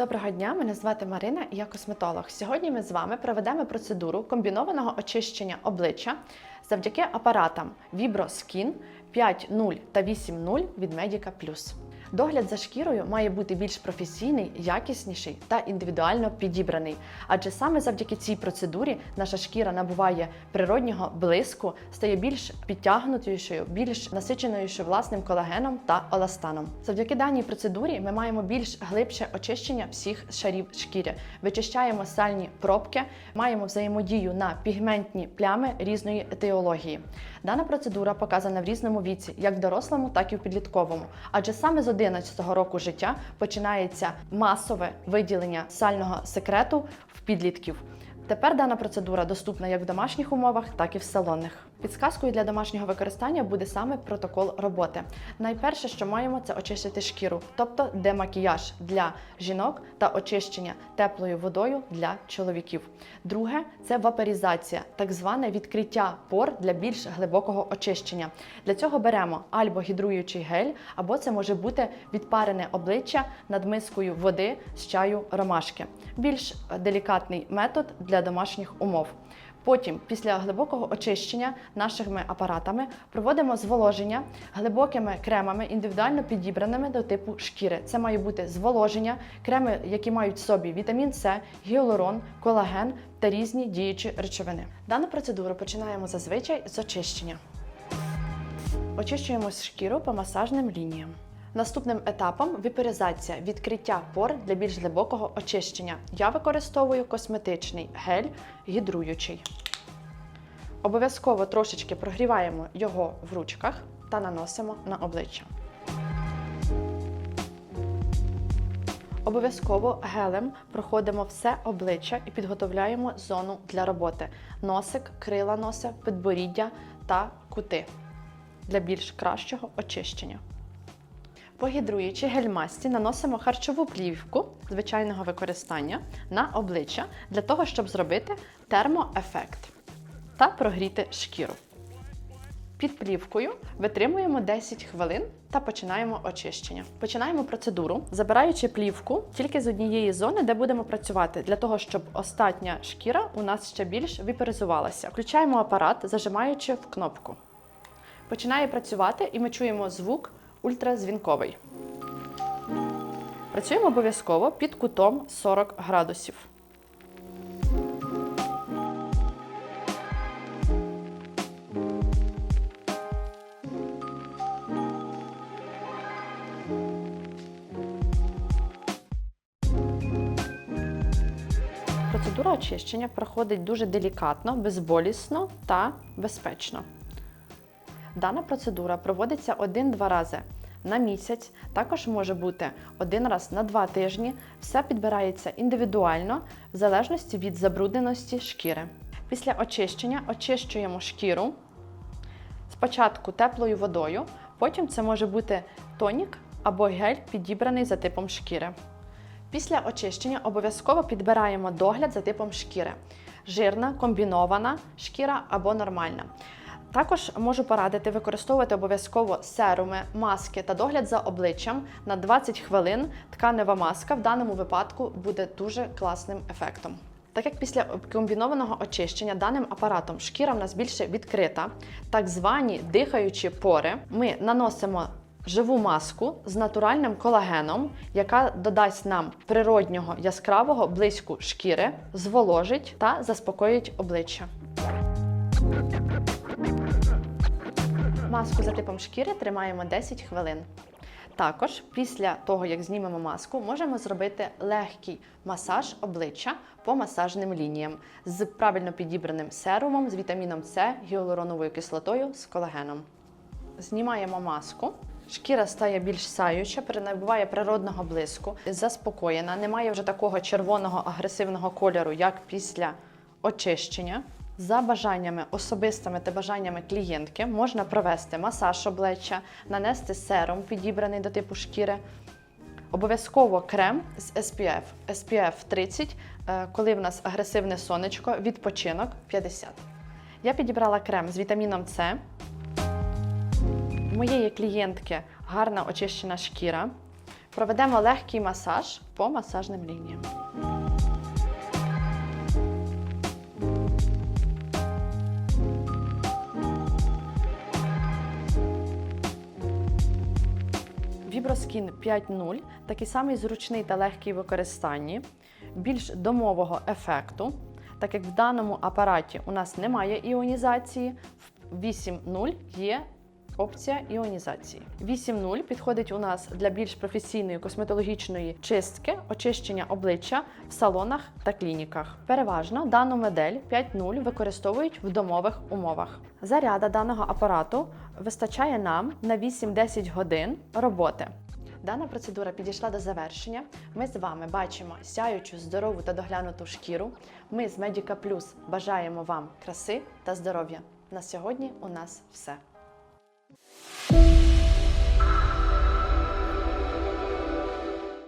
Доброго дня, мене звати Марина і я косметолог. Сьогодні ми з вами проведемо процедуру комбінованого очищення обличчя завдяки апаратам VibroSkin 5.0 та 8.0 від Medica Plus. Догляд за шкірою має бути більш професійний, якісніший та індивідуально підібраний. Адже саме завдяки цій процедурі наша шкіра набуває природнього блиску, стає більш підтягнутішою, більш насиченою власним колагеном та еластаном. Завдяки даній процедурі ми маємо більш глибше очищення всіх шарів шкіри, вичищаємо сальні пробки, маємо взаємодію на пігментні плями різної етіології. Дана процедура показана в різному віці, як в дорослому, так і в підлітковому. Адже саме з 11 року життя починається масове виділення сального секрету в підлітків. Тепер дана процедура доступна як в домашніх умовах, так і в салонних. Підсказкою для домашнього використання буде саме протокол роботи. Найперше, що маємо, це очистити шкіру, тобто демакіяж для жінок та очищення теплою водою для чоловіків. Друге це вапорізація, так зване відкриття пор для більш глибокого очищення. Для цього беремо або гідруючий гель, або це може бути відпарене обличчя над мискою води з чаю ромашки. Більш делікатний метод для домашніх умов. Потім, після глибокого очищення нашими апаратами, проводимо зволоження глибокими кремами, індивідуально підібраними до типу шкіри. Це має бути зволоження, креми, які мають в собі вітамін С, гіалурон, колаген та різні діючі речовини. Дану процедуру починаємо зазвичай з очищення. Очищуємо шкіру по масажним лініям. Наступним етапом віпаризація, відкриття пор для більш глибокого очищення. Я використовую косметичний гель гідруючий. Обов'язково трошечки прогріваємо його в ручках та наносимо на обличчя. Обов'язково гелем проходимо все обличчя і підготовляємо зону для роботи: носик, крила носа, підборіддя та кути для більш кращого очищення. По гідруючій гель-масті наносимо харчову плівку звичайного використання на обличчя для того, щоб зробити термоефект та прогріти шкіру. Під плівкою витримуємо 10 хвилин та починаємо очищення. Починаємо процедуру, забираючи плівку тільки з однієї зони, де будемо працювати, для того, щоб остатня шкіра у нас ще більш віперизувалася. Включаємо апарат, зажимаючи в кнопку. Починає працювати, і ми чуємо звук ультразвінковий. Працюємо обов'язково під кутом 40 градусів. Процедура очищення проходить дуже делікатно, безболісно та безпечно. Дана процедура проводиться один-два рази на місяць, також може бути один раз на два тижні. Все підбирається індивідуально в залежності від забрудненості шкіри. Після очищення очищуємо шкіру спочатку теплою водою, потім це може бути тонік або гель, підібраний за типом шкіри. Після очищення обов'язково підбираємо догляд за типом шкіри: жирна, комбінована шкіра або нормальна. Також можу порадити використовувати обов'язково серуми, маски та догляд за обличчям на 20 хвилин. Тканева маска в даному випадку буде дуже класним ефектом. Так як після комбінованого очищення даним апаратом шкіра в нас більше відкрита, так звані дихаючі пори, ми наносимо живу маску з натуральним колагеном, яка додасть нам природнього яскравого блиску шкіри, зволожить та заспокоїть обличчя. Маску за типом шкіри тримаємо 10 хвилин. Також після того, як знімемо маску, можемо зробити легкий масаж обличчя по масажним лініям з правильно підібраним серумом, з вітаміном С, гіалуроновою кислотою, з колагеном. Знімаємо маску. Шкіра стає більш саюча, набуває природного блиску, заспокоєна, немає вже такого червоного агресивного кольору, як після очищення. За бажаннями особистими та бажаннями клієнтки можна провести масаж обличчя, нанести серум, підібраний до типу шкіри. Обов'язково крем з SPF. SPF 30, е, коли в нас агресивне сонечко, відпочинок 50. Я підібрала крем з вітаміном С. У моєї клієнтки гарна очищена шкіра. Проведемо легкий масаж по масажним лініям. Vibroskін 5.0 такий самий зручний та легкий в використанні, більш домового ефекту, так як в даному апараті у нас немає іонізації, в 8.0 є опція іонізації. 8.0 підходить у нас для більш професійної косметологічної чистки, очищення обличчя в салонах та клініках. Переважно дану модель 5.0 використовують в домових умовах. Заряда даного апарату вистачає нам на 8-10 годин роботи. Дана процедура підійшла до завершення. Ми з вами бачимо сяючу, здорову та доглянуту шкіру. Ми з Medica Plus бажаємо вам краси та здоров'я. На сьогодні у нас все. Bye.